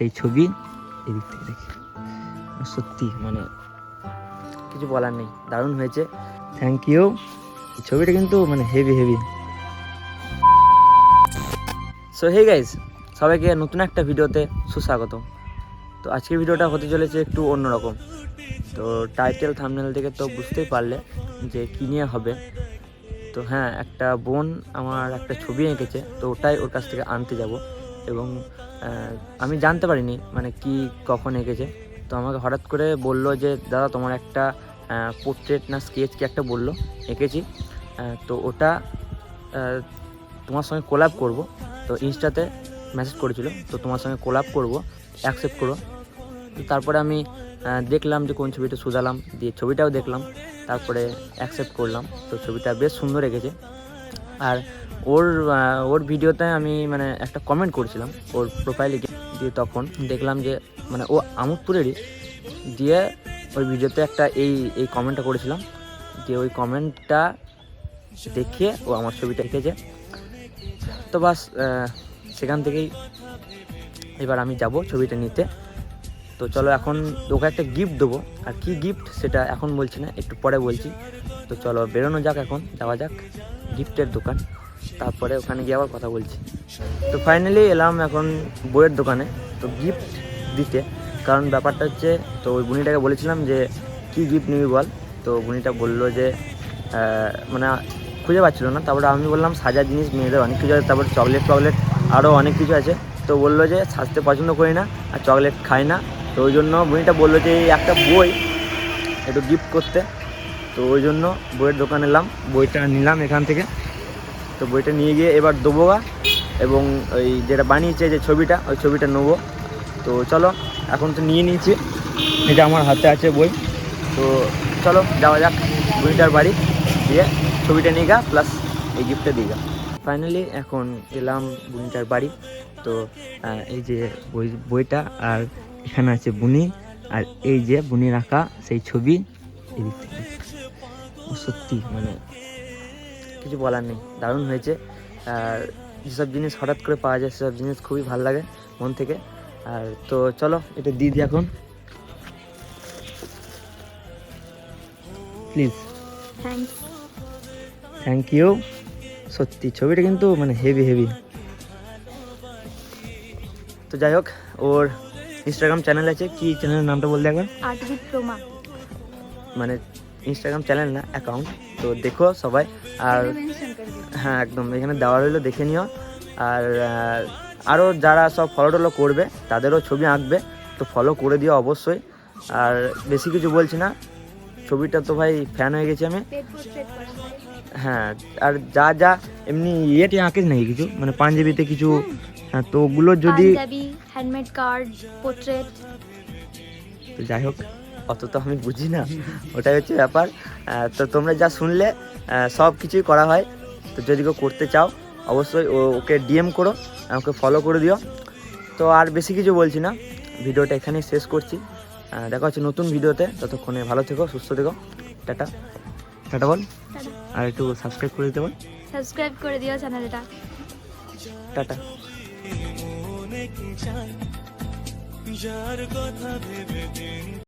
সেই ছবি এদিক থেকে দেখি সত্যি। মানে কিছু বলার নেই। দারুণ হয়েছে। থ্যাংক ইউ ছবিটা কিন্তু মানে heavy heavy so hey guys সবাইকে নতুন একটা ভিডিওতে সুস্বাগত। তো আজকের ভিডিওটা হতে চলেছে একটু অন্যরকম। তো টাইটেল থামনেল থেকে তো বুঝতেই পারলে যে কী নিয়ে হবে। তো হ্যাঁ একটা বোন আমার একটা ছবি এঁকেছে। তো ওটাই ওর কাছ থেকে আনতে যাব এবং আমি জানতে পারিনি মানে কি, কখন এঁকেছে। তো আমাকে হঠাৎ করে বলল যে, দাদা, তোমার একটা পোর্ট্রেট না স্কেচ কি একটা বলল, এঁকেছি। তো ওটা তোমার সঙ্গে কোলাপ করব। তো ইনস্টাতে মেসেজ করেছিল, তো তোমার সঙ্গে কোলাপ করব অ্যাকসেপ্ট করো। তো তারপরে আমি দেখলাম যে কোন ছবিটা সুজালাম দিয়ে ছবিটাও দেখলাম, তারপরে অ্যাকসেপ্ট করলাম। তো ছবিটা বেশ সুন্দর এঁকেছে। আর ওর ওর ভিডিওতে আমি মানে একটা কমেন্ট করেছিলাম ওর প্রোফাইলে দিয়ে তখন দেখলাম যে মানে ও আমোদপুরেরই। দিয়ে ওই ভিডিওতে একটা এই এই কমেন্টটা করেছিলাম। দিয়ে ওই কমেন্টটা দেখে ও আমার ছবিটা এঁকেছে তো বাস সেখান থেকেই এবার আমি যাব ছবিটা নিতে। তো চলো এখন ওকে একটা গিফট দেবো। আর কি গিফট সেটা এখন বলছি না, একটু পরে বলছি। তো চলো বেরোনো যাক এখন, যাওয়া যাক। গিফটের দোকান। তারপরে ওখানে গিয়ে আবার কথা বলছি। তো ফাইনালি এলাম এখন বইয়ের দোকানে। তো গিফট দিতে। কারণ ব্যাপারটা হচ্ছে, তো ওই বুনিটাকে বলেছিলাম যে, কি গিফট নিবি বল? তো বুনিটা বলল যে মানে খুঁজে পাচ্ছিল না। তারপরে আমি বললাম সাজার জিনিস মেয়েদের অনেক কিছু আছে। তারপর চকলেট টকলেট আরও অনেক কিছু আছে। তো বলল যে, সাজতে পছন্দ করি না, আর চকলেট খাই না। তো ওই জন্য বুনিটা বলল যে একটা বই একটু গিফট করতে। তো ওই জন্য বইয়ের দোকানে এলাম। বইটা নিলাম এখান থেকে। তো বইটা নিয়ে গিয়ে এবার দেবো গা, এবং ওই যেটা বানিয়েছে যে ছবিটা, ওই ছবিটা নেব। তো চলো, এখন তো নিয়ে নিয়েছি। এটা আমার হাতে আছে বই। তো চলো, যাওয়া যাক বইটার বাড়ি। দিয়ে ছবিটা নিয়ে গা প্লাস এই গিফটটা দিয়ে গা। ফাইনালি এখন এলাম বুনিটার বাড়ি। তো এই যে বই, বইটা, আর এখানে আছে বুনি। আর এই যে বুনি রাখা সেই ছবি। এদিক থেকে। সত্যি মানে কিছু বলার নেই দারুণ হয়েছে। আর যেসব জিনিস হঠাৎ করে পাওয়া যায় সেসব জিনিস খুবই ভালো লাগে মন থেকে। আর তো চলো এটা দিয়ে দিই এখন। প্লিজ থ্যাংক ইউ সত্যি ছবিটা কিন্তু মানে হেভি হেভি তো যাই হোক ওর ইনস্টাগ্রাম চ্যানেল আছে কি চ্যানেলের নামটা বলতে একবার মানে ইনস্টাগ্রাম চ্যানেল না অ্যাকাউন্ট তো দেখো সবাই আর হ্যাঁ একদম এখানে দেওয়া রইল দেখে নিও। আর আরও যারা সব ফলো টলো করবে তাদেরও ছবি আঁকবে তো ফলো করে দিও অবশ্যই। আর বেশি কিছু বলছি না ছবিটা তো ভাই ফ্যান হয়ে গেছি আমি। হয় হ্যাঁ আর যা যা এমনি ইয়েটি আঁকিস নাকি কিছু? মানে পাঞ্জাবিতে কিছু হ্যাঁ তো ওগুলো যদি হ্যান্ডমেড কার্ড পোর্ট্রেট তো যাই হোক। অত তো আমি বুঝি না ওটাই হচ্ছে ব্যাপার। তো তোমরা যা শুনলে সব কিছুই করা হয়। তো যদি কেউ করতে চাও অবশ্যই ও- ওকে ডিএম করো আমাকে ফলো করে দিও। তো আর বেশি কিছু বলছি না ভিডিওটা এখানেই শেষ করছি। দেখা হচ্ছে নতুন ভিডিওতে ততক্ষণে ভালো থেকো সুস্থ থেকো। টাটা। টাটা বল। আর একটু সাবস্ক্রাইব করে দিতে বল। সাবস্ক্রাইব করে দিও চ্যানেলটা টাটা। যার কথা ভেবে দিন